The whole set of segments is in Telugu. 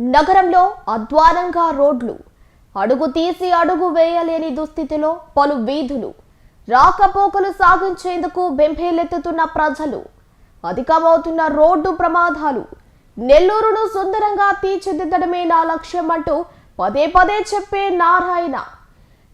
నగరంలో అద్వానంగా రోడ్లు. అడుగు తీసి అడుగు వేయలేని దుస్థితిలో పలు వీధులు. రాకపోకలు సాగించేందుకు బెంబేలెత్తుతున్న ప్రజలు. అధికమవుతున్న రోడ్డు ప్రమాదాలు. నెల్లూరును సుందరంగా తీర్చిదిద్దడమే నా లక్ష్యం అంటూ పదే పదే చెప్పే నారాయణ.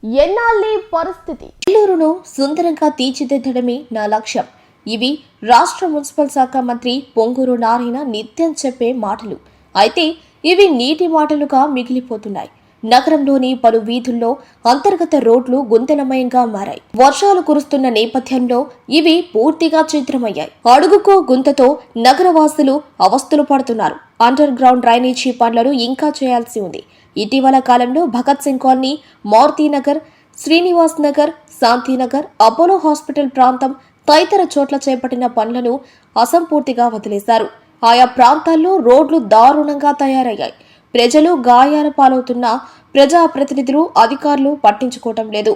ఎన్నాళ్ళీ పరిస్థితి? నెల్లూరును సుందరంగా తీర్చిదిద్దడమే నా లక్ష్యం. ఇవి రాష్ట్ర మున్సిపల్ శాఖ మంత్రి పొంగూరు నారాయణ నిత్యం చెప్పే మాటలు. అయితే ఇవి నీటి మాటలుగా మిగిలిపోతున్నాయి. నగరంలోని పలు వీధుల్లో అంతర్గత రోడ్లు గుంతలమయంగా మారాయి. వర్షాలు కురుస్తున్న నేపథ్యంలో ఇవి పూర్తిగా చిత్రమయ్యాయి అడుగుకో గుంతతో నగరవాసులు అవస్థలు పడుతున్నారు. అండర్ గ్రౌండ్ డ్రైనేజీ పనులను ఇంకా చేయాల్సి ఉంది. ఇటీవల కాలంలో Bhagat Singh colony Maruti Nagar Srinivas Nagar Shanti Nagar Apollo hospital ప్రాంతం తదితర చోట్ల చేపట్టిన పనులను అసంపూర్తిగా వదిలేశారు. ఆయా ప్రాంతాల్లో రోడ్లు దారుణంగా తయారయ్యాయి. ప్రజలు గాయాల పాలవుతున్న ప్రజాప్రతినిధులు అధికారులు పట్టించుకోవటం లేదు.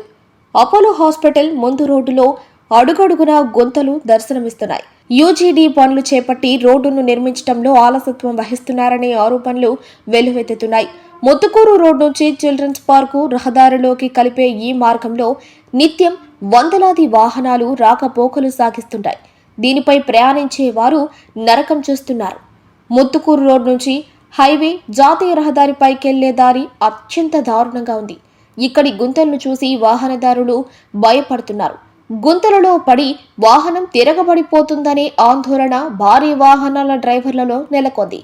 అపోలో హాస్పిటల్ ముందు రోడ్డులో అడుగడుగున గుంతలు దర్శనమిస్తున్నాయి. యూజీడీ పనులు చేపట్టి రోడ్డును నిర్మించడంలో ఆలసత్వం వహిస్తున్నారనే ఆరోపణలు వెల్లువెత్తుతున్నాయి. ముత్తుకూరు రోడ్ నుంచి చిల్డ్రన్స్ పార్కు రహదారిలోకి కలిపే ఈ మార్గంలో నిత్యం వందలాది వాహనాలు రాకపోకలు సాగిస్తుంటాయి. దీనిపై ప్రయాణించే వారు నరకం చూస్తున్నారు. ముత్తుకూరు రోడ్ నుంచి హైవే జాతీయ రహదారిపైకెళ్ళే దారి అత్యంత దారుణంగా ఉంది. ఇక్కడి గుంతలను చూసి వాహనదారులు భయపడుతున్నారు. గుంతలలో పడి వాహనం తిరగబడిపోతుందనే ఆందోళన భారీ వాహనాల డ్రైవర్లలో నెలకొంది.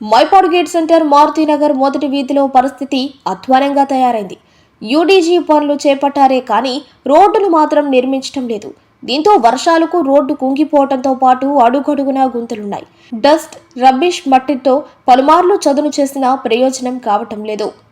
మైపాడు గేట్ సెంటర్ మారుతీనగర్ మొదటి వీధిలో పరిస్థితి అధ్వానంగా తయారైంది. యూడీజీ పనులు చేపట్టారే కానీ రోడ్డును మాత్రం నిర్మించడం లేదు. దీంతో వర్షాలకు రోడ్డు కుంగిపోవడంతో పాటు అడుగడుగునా గుంతలున్నాయి. డస్ట్ రబ్బిష్ మట్టితో పలుమార్లు చదును చేసినా ప్రయోజనం కావటం లేదు.